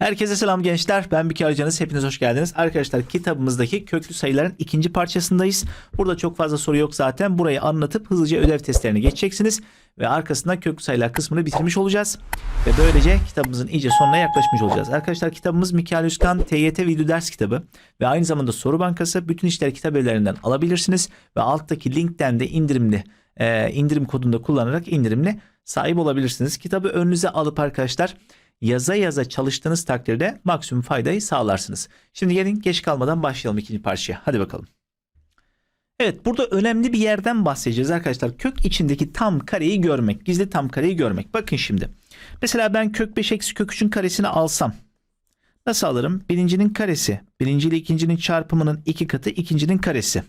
Herkese selam gençler. Ben Bikar Hocanız. Hepiniz hoş geldiniz. Arkadaşlar kitabımızdaki köklü sayıların ikinci parçasındayız. Burada çok fazla soru yok zaten. Burayı anlatıp hızlıca ödev testlerine geçeceksiniz. Ve arkasından köklü sayılar kısmını bitirmiş olacağız. Ve böylece kitabımızın iyice sonuna yaklaşmış olacağız. Arkadaşlar kitabımız Mikael Üskan TYT video ders kitabı. Ve aynı zamanda soru bankası. Bütün işleri kitap evlerinden alabilirsiniz. Ve alttaki linkten de indirimli indirim kodunu da kullanarak indirimli sahip olabilirsiniz. Kitabı önünüze alıp arkadaşlar yaza yaza çalıştığınız takdirde maksimum faydayı sağlarsınız. Şimdi gelin geç kalmadan başlayalım ikinci parçaya. Hadi bakalım. Evet burada önemli bir yerden bahsedeceğiz arkadaşlar. Kök içindeki tam kareyi görmek. Gizli tam kareyi görmek. Bakın şimdi. Mesela ben kök 5 eksi kök 3'ün karesini alsam. Nasıl alırım? Birincinin karesi. Birinci ile ikincinin çarpımının iki katı ikincinin karesi.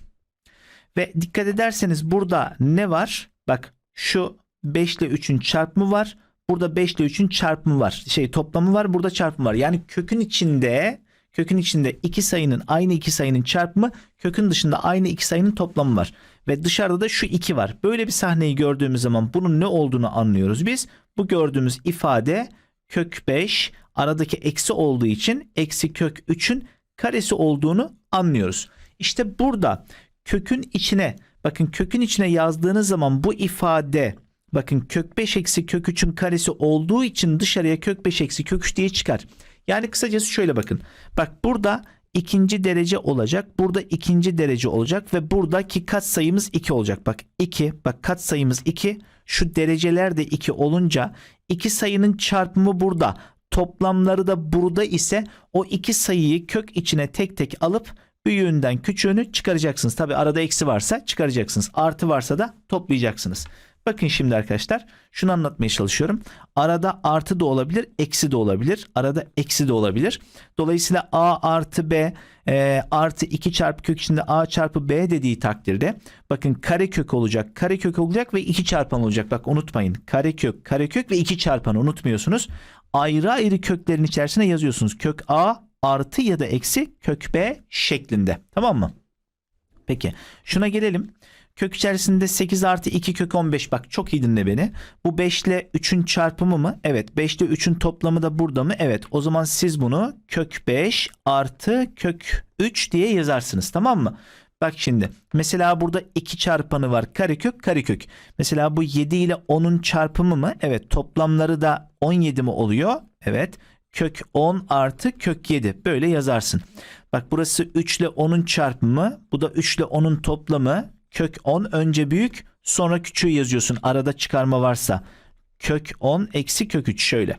Ve dikkat ederseniz burada ne var? Bak şu 5 ile 3'ün çarpımı var. Burada 5 ile 3'ün çarpımı var. Şey toplamı var. Burada çarpımı var. Yani kökün içinde kökün içinde iki sayının aynı iki sayının çarpımı kökün dışında aynı iki sayının toplamı var. Ve dışarıda da şu 2 var. Böyle bir sahneyi gördüğümüz zaman bunun ne olduğunu anlıyoruz biz. Bu gördüğümüz ifade kök 5 aradaki eksi olduğu için eksi kök 3'ün karesi olduğunu anlıyoruz. İşte burada kökün içine bakın kökün içine yazdığınız zaman bu ifade bakın kök 5 eksi kök 3'ün karesi olduğu için dışarıya kök 5 eksi kök 3 diye çıkar. Yani kısacası şöyle bakın. Bak burada ikinci derece olacak. Burada ikinci derece olacak ve buradaki kat sayımız 2 olacak. Bak 2 bak kat sayımız 2 şu dereceler de 2 olunca iki sayının çarpımı burada toplamları da burada ise o iki sayıyı kök içine tek tek alıp büyüğünden küçüğünü çıkaracaksınız. Tabi arada eksi varsa çıkaracaksınız. Artı varsa da toplayacaksınız. Bakın şimdi arkadaşlar şunu anlatmaya çalışıyorum. Arada artı da olabilir, eksi de olabilir. Arada eksi de olabilir. Dolayısıyla a artı b e, artı 2 çarpı kök içinde a çarpı b dediği takdirde bakın kare kök olacak, kare kök olacak ve 2 çarpan olacak. Bak unutmayın kare kök, kare kök ve 2 çarpanı unutmuyorsunuz. Ayrı ayrı köklerin içerisine yazıyorsunuz. Kök a artı ya da eksi kök b şeklinde. Tamam mı? Peki şuna gelelim. Kök içerisinde 8 artı 2 kök 15 bak çok iyi dinle beni. Bu 5 ile 3'ün çarpımı mı? Evet 5 ile 3'ün toplamı da burada mı? Evet o zaman siz bunu kök 5 artı kök 3 diye yazarsınız tamam mı? Bak şimdi mesela burada 2 çarpanı var karekök karekök. Mesela bu 7 ile 10'un çarpımı mı? Evet toplamları da 17 mi oluyor? Evet kök 10 artı kök 7 böyle yazarsın. Bak burası 3 ile 10'un çarpımı bu da 3 ile 10'un toplamı kök 10 önce büyük sonra küçüğü yazıyorsun arada çıkarma varsa. Kök 10 eksi kök 3 şöyle.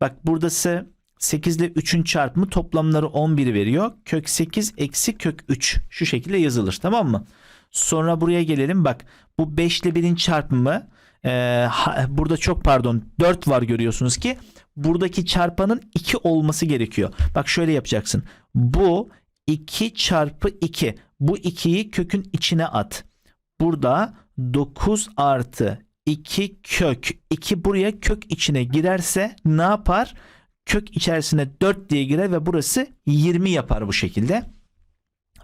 Bak buradası 8 ile 3'ün çarpımı toplamları 11 veriyor. Kök 8 eksi kök 3 şu şekilde yazılır tamam mı? Sonra buraya gelelim bak bu 5 ile 1'in çarpımı e, ha- burada çok pardon 4 var görüyorsunuz ki buradaki çarpanın 2 olması gerekiyor. Bak şöyle yapacaksın. Bu 2 çarpı 2. Bu 2'yi kökün içine at. Burada 9 artı 2 kök. 2 buraya kök içine girerse ne yapar? Kök içerisine 4 diye girer ve burası 20 yapar bu şekilde.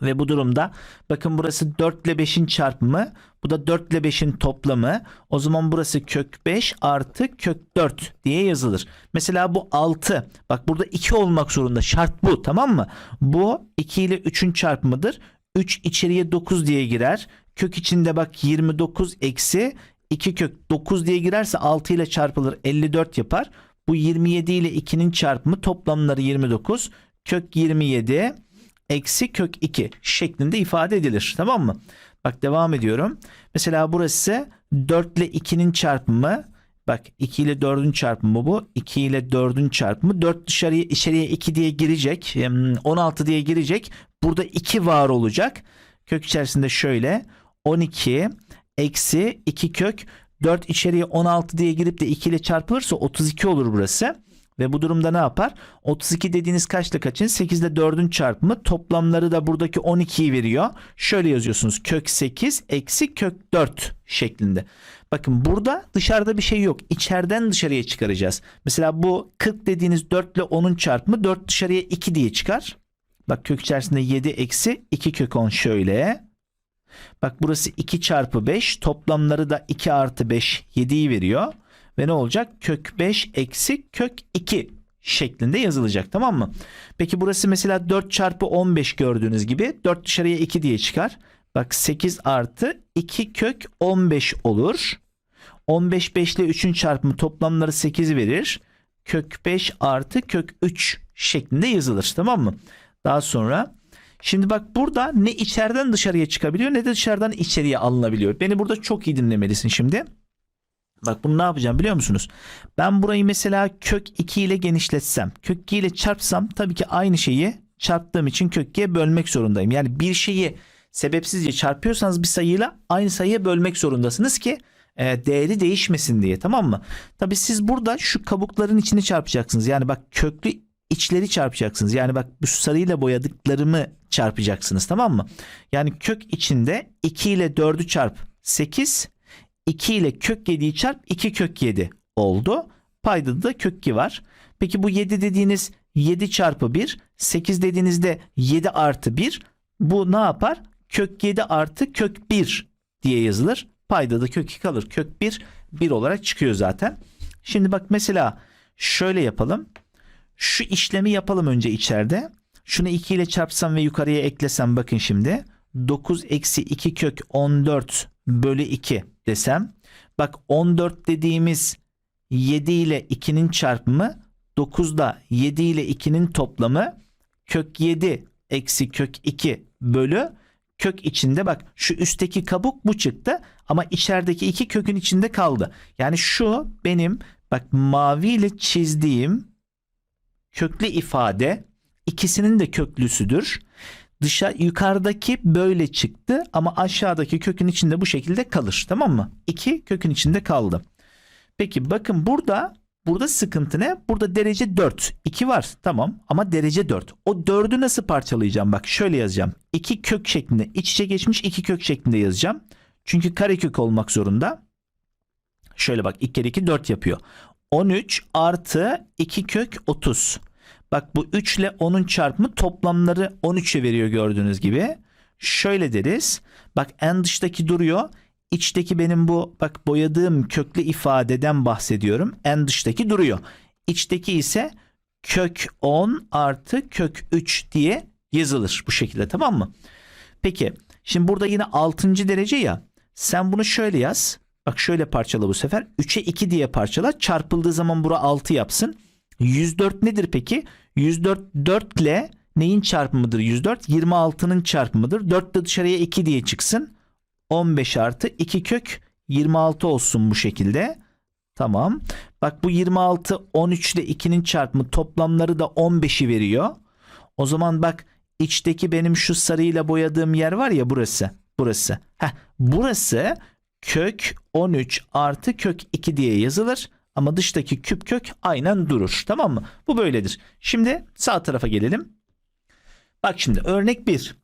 Ve bu durumda bakın burası 4 ile 5'in çarpımı. Bu da 4 ile 5'in toplamı. O zaman burası kök 5 artı kök 4 diye yazılır. Mesela bu 6. Bak burada 2 olmak zorunda. Şart bu tamam mı? Bu 2 ile 3'ün çarpımıdır. 3 içeriye 9 diye girer. Kök içinde bak 29 eksi 2 kök 9 diye girerse 6 ile çarpılır 54 yapar. Bu 27 ile 2'nin çarpımı toplamları 29. Kök 27 eksi kök 2 şeklinde ifade edilir. Tamam mı? Bak devam ediyorum. Mesela burası 4 ile 2'nin çarpımı. Bak 2 ile 4'ün çarpımı bu. 2 ile 4'ün çarpımı. 4 dışarıya içeriye 2 diye girecek. Em, 16 diye girecek. Burada 2 var olacak. Kök içerisinde şöyle 12 eksi 2 kök 4 içeriye 16 diye girip de 2 ile çarpılırsa 32 olur burası. Ve bu durumda ne yapar? 32 dediğiniz kaçla kaçın? 8 ile 4'ün çarpımı toplamları da buradaki 12'yi veriyor. Şöyle yazıyorsunuz kök 8 eksi kök 4 şeklinde. Bakın burada dışarıda bir şey yok. İçeriden dışarıya çıkaracağız. Mesela bu 40 dediğiniz 4 ile 10'un çarpımı 4 dışarıya 2 diye çıkar. Bak kök içerisinde 7 eksi 2 kök 10 şöyle. Bak burası 2 çarpı 5 toplamları da 2 artı 5 7'yi veriyor. Ve ne olacak? Kök 5 eksi kök 2 şeklinde yazılacak tamam mı? Peki burası mesela 4 çarpı 15 gördüğünüz gibi 4 dışarıya 2 diye çıkar. Bak 8 artı 2 kök 15 olur. 15 5 ile 3'ün çarpımı toplamları 8 verir. Kök 5 artı kök 3 şeklinde yazılır tamam mı? Daha sonra şimdi bak burada ne içeriden dışarıya çıkabiliyor ne de dışarıdan içeriye alınabiliyor. Beni burada çok iyi dinlemelisin şimdi. Bak bunu ne yapacağım biliyor musunuz? Ben burayı mesela kök 2 ile genişletsem, kök 2 ile çarpsam tabii ki aynı şeyi çarptığım için kök 2'ye bölmek zorundayım. Yani bir şeyi sebepsizce çarpıyorsanız bir sayıyla aynı sayıya bölmek zorundasınız ki e, değeri değişmesin diye tamam mı? Tabii siz burada şu kabukların içini çarpacaksınız. Yani bak köklü içleri çarpacaksınız. Yani bak bu sarıyla boyadıklarımı çarpacaksınız tamam mı? Yani kök içinde 2 ile 4'ü çarp 8 2 ile kök 7'yi çarp 2 kök 7 oldu. Payda da kök 2 var. Peki bu 7 dediğiniz 7 çarpı 1 8 dediğinizde 7 artı 1 bu ne yapar? Kök 7 artı kök 1 diye yazılır. Payda da kök 2 kalır. Kök 1 1 olarak çıkıyor zaten. Şimdi bak mesela şöyle yapalım. Şu işlemi yapalım önce içeride. Şunu 2 ile çarpsam ve yukarıya eklesem bakın şimdi. 9 eksi 2 kök 14 bölü 2 desem. Bak 14 dediğimiz 7 ile 2'nin çarpımı 9'da 7 ile 2'nin toplamı kök 7 eksi kök 2 bölü kök içinde bak şu üstteki kabuk bu çıktı ama içerideki iki kökün içinde kaldı. Yani şu benim bak mavi ile çizdiğim köklü ifade ikisinin de köklüsüdür. Dışa yukarıdaki böyle çıktı ama aşağıdaki kökün içinde bu şekilde kalır. Tamam mı? İki kökün içinde kaldı. Peki bakın burada burada sıkıntı ne? Burada derece 4. 2 var tamam ama derece 4. O 4'ü nasıl parçalayacağım? Bak şöyle yazacağım. 2 kök şeklinde iç içe geçmiş 2 kök şeklinde yazacağım. Çünkü karekök olmak zorunda. Şöyle bak 2 kere 2 4 yapıyor. 13 artı 2 kök 30. Bak bu 3 ile 10'un çarpımı toplamları 13'e veriyor gördüğünüz gibi. Şöyle deriz. Bak en dıştaki duruyor. İçteki benim bu bak boyadığım köklü ifadeden bahsediyorum. En dıştaki duruyor. İçteki ise kök 10 artı kök 3 diye yazılır bu şekilde tamam mı? Peki şimdi burada yine 6. derece ya. Sen bunu şöyle yaz. Bak şöyle parçala bu sefer. 3'e 2 diye parçala. Çarpıldığı zaman bura 6 yapsın. 104 nedir peki? 104 4 ile neyin çarpımıdır 104? 26'nın çarpımıdır. 4 de dışarıya 2 diye çıksın. 15 artı 2 kök 26 olsun bu şekilde. Tamam. Bak bu 26 13 ile 2'nin çarpımı toplamları da 15'i veriyor. O zaman bak içteki benim şu sarıyla boyadığım yer var ya burası. Burası. Heh, burası kök 13 artı kök 2 diye yazılır. Ama dıştaki küp kök aynen durur. Tamam mı? Bu böyledir. Şimdi sağ tarafa gelelim. Bak şimdi örnek 1.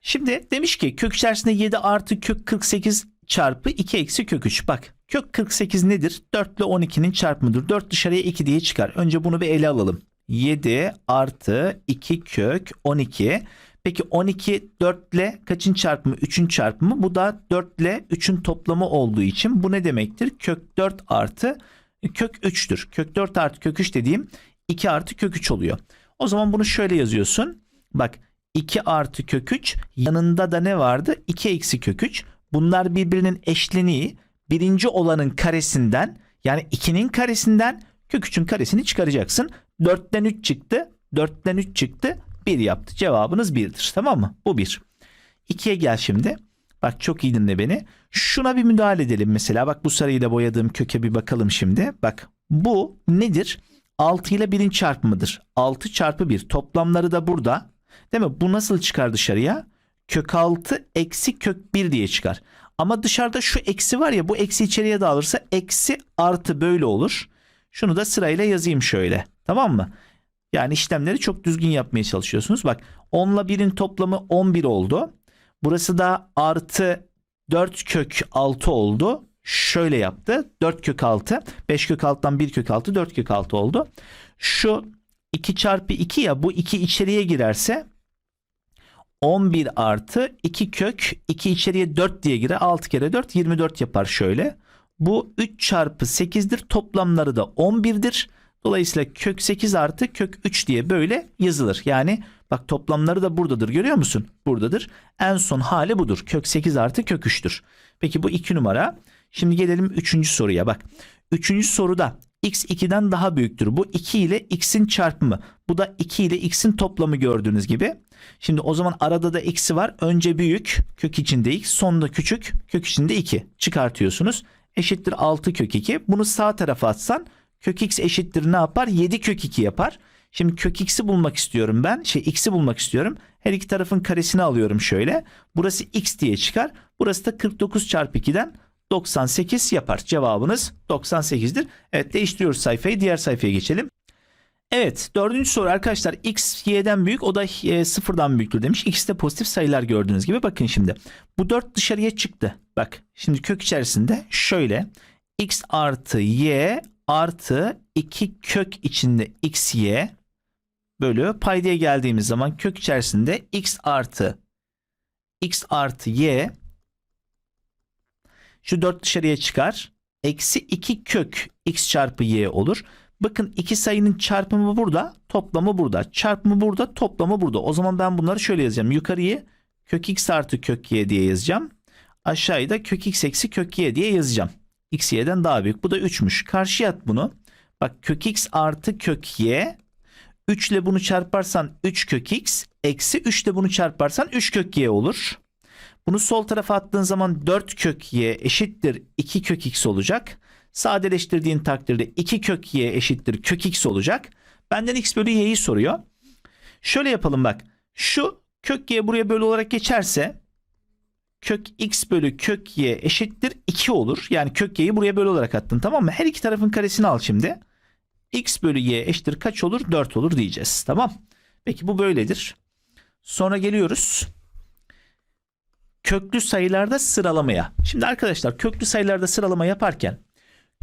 Şimdi demiş ki kök içerisinde 7 artı kök 48 çarpı 2 eksi kök 3. Bak kök 48 nedir? 4 ile 12'nin çarpımıdır. 4 dışarıya 2 diye çıkar. Önce bunu bir ele alalım. 7 artı 2 kök 12. Peki 12 4 ile kaçın çarpımı? 3'ün çarpımı. Bu da 4 ile 3'ün toplamı olduğu için bu ne demektir? Kök 4 artı kök 3'tür. Kök 4 artı kök 3 dediğim 2 artı kök 3 oluyor. O zaman bunu şöyle yazıyorsun. Bak 2 artı kök 3 yanında da ne vardı? 2 eksi kök 3. Bunlar birbirinin eşleniği. Birinci olanın karesinden yani 2'nin karesinden kök 3'ün karesini çıkaracaksın. 4'ten 3 çıktı. 4'ten 3 çıktı. 1 yaptı. Cevabınız 1'dir. Tamam mı? Bu 1. 2'ye gel şimdi. Bak çok iyi dinle beni. Şuna bir müdahale edelim mesela. Bak bu sarıyla boyadığım köke bir bakalım şimdi. Bak bu nedir? 6 ile 1'in çarpımıdır. 6 çarpı 1. Toplamları da burada. Değil mi? Bu nasıl çıkar dışarıya? Kök 6 eksi kök 1 diye çıkar. Ama dışarıda şu eksi var ya bu eksi içeriye dağılırsa eksi artı böyle olur. Şunu da sırayla yazayım şöyle. Tamam mı? Yani işlemleri çok düzgün yapmaya çalışıyorsunuz. Bak 10 ile 1'in toplamı 11 oldu. Burası da artı 4 kök 6 oldu. Şöyle yaptı. 4 kök 6. 5 kök 6'dan 1 kök 6. 4 kök 6 oldu. Şu 2 çarpı 2 ya bu 2 içeriye girerse 11 artı 2 kök 2 içeriye 4 diye girer. 6 kere 4 24 yapar şöyle. Bu 3 çarpı 8'dir. Toplamları da 11'dir. Dolayısıyla kök 8 artı kök 3 diye böyle yazılır. Yani bak toplamları da buradadır görüyor musun? Buradadır. En son hali budur. Kök 8 artı kök 3'tür. Peki bu 2 numara. Şimdi gelelim 3. soruya bak. 3. soruda x 2'den daha büyüktür. Bu 2 ile x'in çarpımı. Bu da 2 ile x'in toplamı gördüğünüz gibi. Şimdi o zaman arada da x'i var. Önce büyük kök içinde x sonunda küçük kök içinde 2 çıkartıyorsunuz. Eşittir 6 kök 2. Bunu sağ tarafa atsan kök x eşittir ne yapar? 7 kök 2 yapar. Şimdi kök x'i bulmak istiyorum ben. Şey x'i bulmak istiyorum. Her iki tarafın karesini alıyorum şöyle. Burası x diye çıkar. Burası da 49 çarpı 2'den 98 yapar. Cevabınız 98'dir. Evet değiştiriyoruz sayfayı. Diğer sayfaya geçelim. Evet dördüncü soru arkadaşlar x y'den büyük o da e, sıfırdan büyüktür demiş. X de pozitif sayılar gördüğünüz gibi bakın şimdi. Bu 4 dışarıya çıktı. Bak şimdi kök içerisinde şöyle x artı y artı 2 kök içinde x y bölü paydaya geldiğimiz zaman kök içerisinde x artı x artı y şu 4 dışarıya çıkar. Eksi 2 kök x çarpı y olur. Bakın iki sayının çarpımı burada, toplamı burada. Çarpımı burada, toplamı burada. O zaman ben bunları şöyle yazacağım. Yukarıyı kök x artı kök y diye yazacağım. Aşağıya da kök x eksi kök y diye yazacağım. X y'den daha büyük. Bu da 3'müş. Karşıya at bunu. Bak kök x artı kök y. 3 ile bunu çarparsan 3 kök x. Eksi 3 ile bunu çarparsan 3 kök y olur. Bunu sol tarafa attığın zaman 4 kök y eşittir 2 kök x olacak. Sadeleştirdiğin takdirde 2 kök y eşittir kök x olacak. Benden x bölü y'yi soruyor. Şöyle yapalım bak. Şu kök y buraya bölü olarak geçerse kök x bölü kök y eşittir 2 olur. Yani kök y'yi buraya bölü olarak attın tamam mı? Her iki tarafın karesini al şimdi. x bölü y eşittir kaç olur? 4 olur diyeceğiz. Tamam. Peki bu böyledir. Sonra geliyoruz köklü sayılarda sıralamaya. Şimdi arkadaşlar köklü sayılarda sıralama yaparken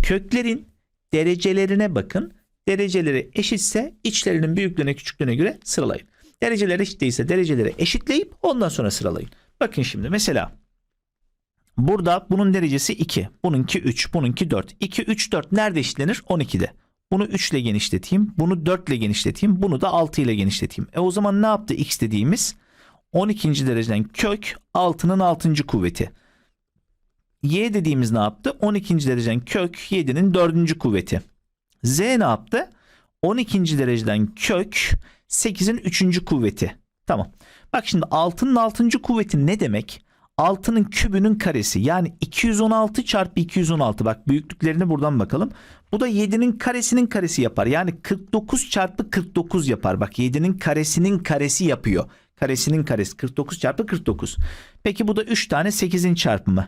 köklerin derecelerine bakın. Dereceleri eşitse içlerinin büyüklüğüne küçüklüğüne göre sıralayın. Dereceler eşit değilse dereceleri eşitleyip ondan sonra sıralayın. Bakın şimdi mesela burada bunun derecesi 2, bununki 3, bununki 4. 2, 3, 4 nerede eşitlenir? 12'de. Bunu 3 ile genişleteyim, bunu 4 ile genişleteyim, bunu da 6 ile genişleteyim. E o zaman ne yaptı x dediğimiz? 12. dereceden kök 6'nın 6. kuvveti. Y dediğimiz ne yaptı? 12. dereceden kök 7'nin 4. kuvveti. Z ne yaptı? 12. dereceden kök 8'in 3. kuvveti. Tamam. Bak şimdi 6'nın 6. kuvveti ne demek? 6'nın kübünün karesi yani 216 çarpı 216 bak büyüklüklerine buradan bakalım. Bu da 7'nin karesinin karesi yapar. Yani 49 çarpı 49 yapar. Bak 7'nin karesinin karesi yapıyor. Karesinin karesi 49 çarpı 49. Peki bu da 3 tane 8'in çarpımı.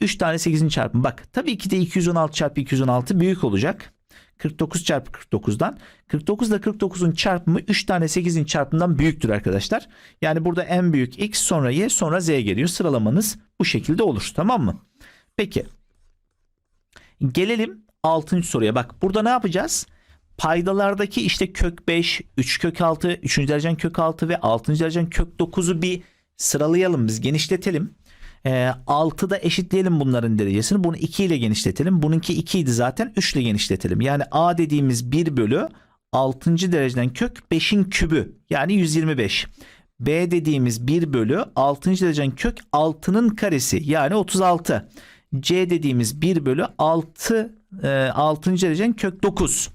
3 tane 8'in çarpımı. Bak tabii ki de 216 çarpı 216 büyük olacak. 49 çarpı 49'dan. 49 ile 49'un çarpımı 3 tane 8'in çarpımından büyüktür arkadaşlar. Yani burada en büyük x sonra y sonra z geliyor. Sıralamanız bu şekilde olur. Tamam mı? Peki. Gelelim 6. soruya. Bak burada ne yapacağız? Paydalardaki işte kök 5, 3 kök 6, 3. derecen kök 6 ve 6. derecen kök 9'u bir sıralayalım biz genişletelim. E, 6'da eşitleyelim bunların derecesini. Bunu 2 ile genişletelim. Bununki 2 idi zaten 3 ile genişletelim. Yani a dediğimiz 1 bölü 6. dereceden kök 5'in kübü yani 125. B dediğimiz 1 bölü 6. dereceden kök 6'nın karesi yani 36. C dediğimiz 1 bölü 6 e, 6. dereceden kök 9.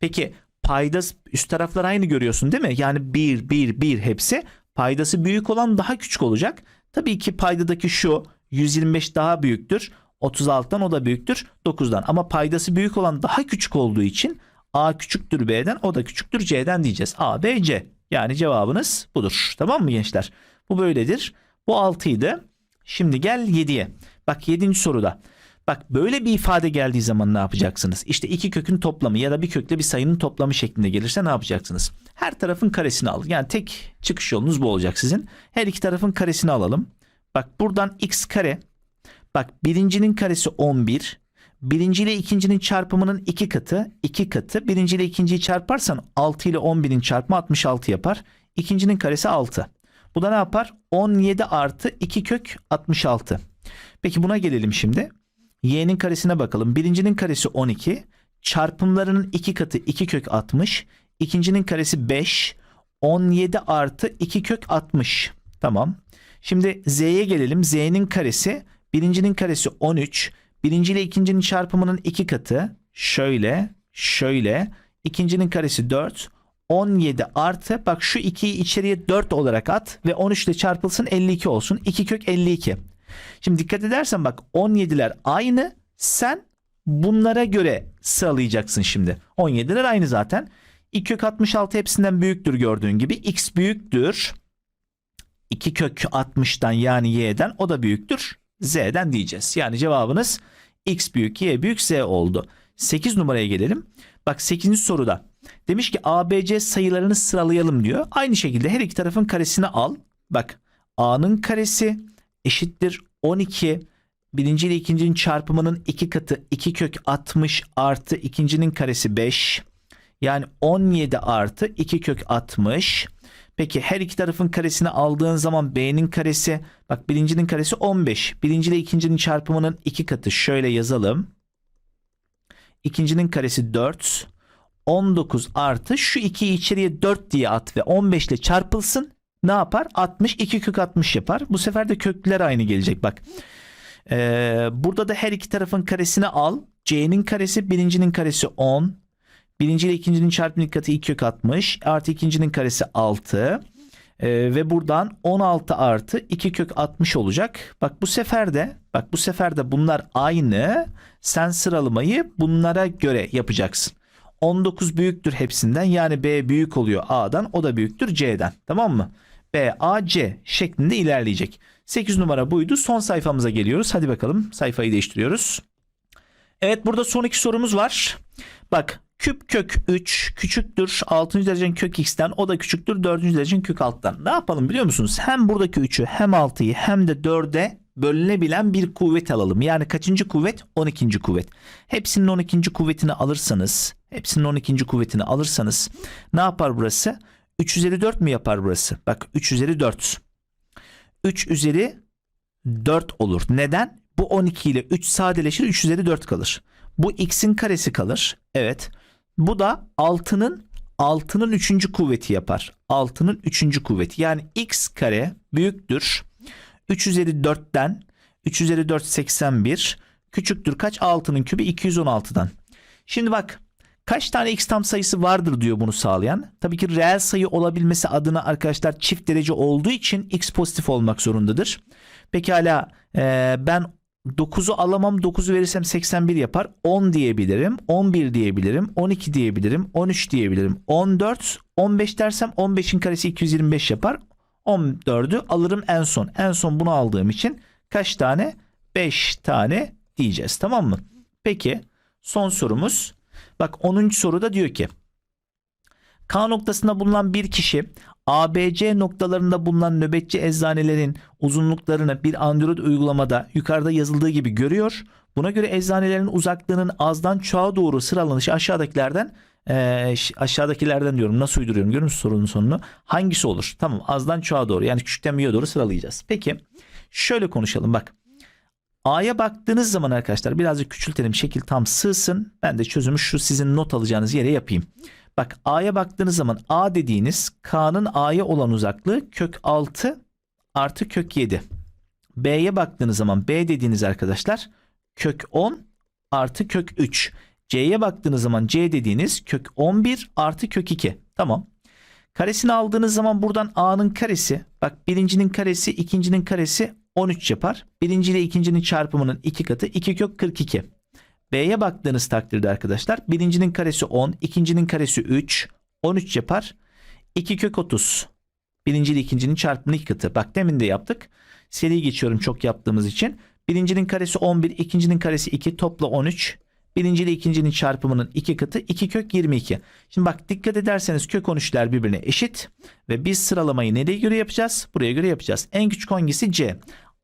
Peki payda üst taraflar aynı görüyorsun değil mi? Yani 1 1 1 hepsi paydası büyük olan daha küçük olacak. Tabii ki paydadaki şu 125 daha büyüktür. 36'dan o da büyüktür 9'dan. Ama paydası büyük olan daha küçük olduğu için A küçüktür B'den o da küçüktür C'den diyeceğiz. A, B, C. Yani cevabınız budur. Tamam mı gençler? Bu böyledir. Bu 6 idi. Şimdi gel 7'ye. Bak 7. soruda. Bak böyle bir ifade geldiği zaman ne yapacaksınız? İşte iki kökün toplamı ya da bir kökle bir sayının toplamı şeklinde gelirse ne yapacaksınız? Her tarafın karesini al. Yani tek çıkış yolunuz bu olacak sizin. Her iki tarafın karesini alalım. Bak buradan x kare. Bak birincinin karesi 11. Birinci ile ikincinin çarpımının iki katı. iki katı. Birinci ile ikinciyi çarparsan 6 ile 11'in çarpımı 66 yapar. İkincinin karesi 6. Bu da ne yapar? 17 artı 2 kök 66. Peki buna gelelim şimdi. Y'nin karesine bakalım. Birincinin karesi 12. çarpımlarının iki katı 2 kök 60. İkincinin karesi 5. 17 artı 2 kök 60. Tamam. Şimdi z'ye gelelim. z'nin karesi birincinin karesi 13. Birinci ile ikincinin çarpımının iki katı. Şöyle, şöyle. İkincinin karesi 4. 17 artı bak şu 2'yi içeriye 4 olarak at ve 13 ile çarpılsın 52 olsun. 2 kök 52. Şimdi dikkat edersen bak 17'ler aynı. Sen bunlara göre sıralayacaksın şimdi. 17'ler aynı zaten. 2 kök 66 hepsinden büyüktür gördüğün gibi. X büyüktür. 2 kök 60'dan yani y'den o da büyüktür. Z'den diyeceğiz. Yani cevabınız X büyük Y büyük Z oldu. 8 numaraya gelelim. Bak 8. soruda demiş ki ABC sayılarını sıralayalım diyor. Aynı şekilde her iki tarafın karesini al. Bak A'nın karesi eşittir 12. Birinci ile ikincinin çarpımının iki katı 2 kök 60 artı ikincinin karesi 5. Yani 17 artı 2 kök 60. Peki her iki tarafın karesini aldığın zaman B'nin karesi bak birincinin karesi 15. Birinci ile ikincinin çarpımının iki katı şöyle yazalım. İkincinin karesi 4. 19 artı şu 2'yi içeriye 4 diye at ve 15 ile çarpılsın. Ne yapar? 60 2 kök 60 yapar. Bu sefer de kökler aynı gelecek bak. Ee, burada da her iki tarafın karesini al. C'nin karesi birincinin karesi 10. Birinci ile ikincinin çarpımı katı 2 kök 60 artı ikincinin karesi 6. Ee, ve buradan 16 artı 2 kök 60 olacak. Bak bu sefer de bak bu sefer de bunlar aynı. Sen sıralamayı bunlara göre yapacaksın. 19 büyüktür hepsinden yani B büyük oluyor A'dan o da büyüktür C'den tamam mı? B, şeklinde ilerleyecek. 8 numara buydu. Son sayfamıza geliyoruz. Hadi bakalım sayfayı değiştiriyoruz. Evet burada son iki sorumuz var. Bak küp kök 3 küçüktür 6. derecenin kök x'ten o da küçüktür 4. derecenin kök alttan. Ne yapalım biliyor musunuz? Hem buradaki 3'ü hem 6'yı hem de 4'e bölünebilen bir kuvvet alalım. Yani kaçıncı kuvvet? 12. kuvvet. Hepsinin 12. kuvvetini alırsanız, hepsinin 12. kuvvetini alırsanız ne yapar burası? 3 üzeri 4 mü yapar burası? Bak 3 üzeri 4. 3 üzeri 4 olur. Neden? Bu 12 ile 3 sadeleşir 3 üzeri 4 kalır. Bu x'in karesi kalır. Evet. Bu da 6'nın 6'nın 3. kuvveti yapar. 6'nın 3. kuvveti. Yani x kare büyüktür. 3 üzeri 4'ten 3 üzeri 4 81 küçüktür kaç? 6'nın kübü 216'dan. Şimdi bak kaç tane x tam sayısı vardır diyor bunu sağlayan. Tabii ki reel sayı olabilmesi adına arkadaşlar çift derece olduğu için x pozitif olmak zorundadır. Pekala e, ben 9'u alamam 9'u verirsem 81 yapar. 10 diyebilirim 11 diyebilirim 12 diyebilirim 13 diyebilirim. 14 15 dersem 15'in karesi 225 yapar. 14'ü alırım en son. En son bunu aldığım için kaç tane? 5 tane diyeceğiz. Tamam mı? Peki son sorumuz bak 10. soruda diyor ki K noktasında bulunan bir kişi ABC noktalarında bulunan nöbetçi eczanelerin uzunluklarını bir Android uygulamada yukarıda yazıldığı gibi görüyor. Buna göre eczanelerin uzaklığının azdan çoğa doğru sıralanışı aşağıdakilerden e, aşağıdakilerden diyorum nasıl uyduruyorum görüyor musun sorunun sonunu hangisi olur? Tamam azdan çoğa doğru yani küçükten büyüğe doğru sıralayacağız. Peki şöyle konuşalım bak. A'ya baktığınız zaman arkadaşlar birazcık küçültelim şekil tam sığsın. Ben de çözümü şu sizin not alacağınız yere yapayım. Bak A'ya baktığınız zaman A dediğiniz K'nın A'ya olan uzaklığı kök 6 artı kök 7. B'ye baktığınız zaman B dediğiniz arkadaşlar kök 10 artı kök 3. C'ye baktığınız zaman C dediğiniz kök 11 artı kök 2. Tamam. Karesini aldığınız zaman buradan A'nın karesi bak birincinin karesi ikincinin karesi 13 yapar. Birinci ile ikincinin çarpımının iki katı 2 kök 42. B'ye baktığınız takdirde arkadaşlar birincinin karesi 10, ikincinin karesi 3, 13 yapar. 2 kök 30. Birinci ile ikincinin çarpımının iki katı. Bak demin de yaptık. Seri geçiyorum çok yaptığımız için. Birincinin karesi 11, ikincinin karesi 2, topla 13. Birinci ile ikincinin çarpımının iki katı 2 kök 22. Şimdi bak dikkat ederseniz kök 13'ler birbirine eşit. Ve biz sıralamayı nereye göre yapacağız? Buraya göre yapacağız. En küçük hangisi C?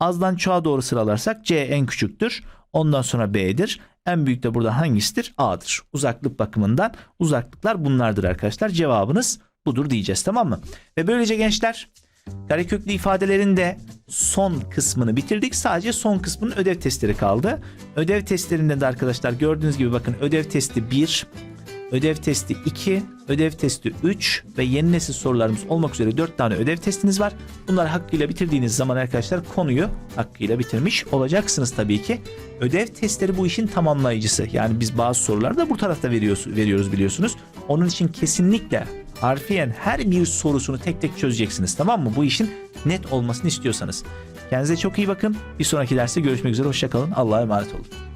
Azdan çoğa doğru sıralarsak C en küçüktür. Ondan sonra B'dir. En büyük de burada hangisidir? A'dır. Uzaklık bakımından uzaklıklar bunlardır arkadaşlar. Cevabınız budur diyeceğiz tamam mı? Ve böylece gençler Kareköklü ifadelerin de son kısmını bitirdik. Sadece son kısmının ödev testleri kaldı. Ödev testlerinde de arkadaşlar gördüğünüz gibi bakın ödev testi 1, ödev testi 2, ödev testi 3 ve yeni nesil sorularımız olmak üzere 4 tane ödev testiniz var. Bunları hakkıyla bitirdiğiniz zaman arkadaşlar konuyu hakkıyla bitirmiş olacaksınız tabii ki. Ödev testleri bu işin tamamlayıcısı. Yani biz bazı soruları da bu tarafta veriyoruz, veriyoruz biliyorsunuz. Onun için kesinlikle harfiyen her bir sorusunu tek tek çözeceksiniz tamam mı? Bu işin net olmasını istiyorsanız. Kendinize çok iyi bakın. Bir sonraki derste görüşmek üzere. Hoşçakalın. Allah'a emanet olun.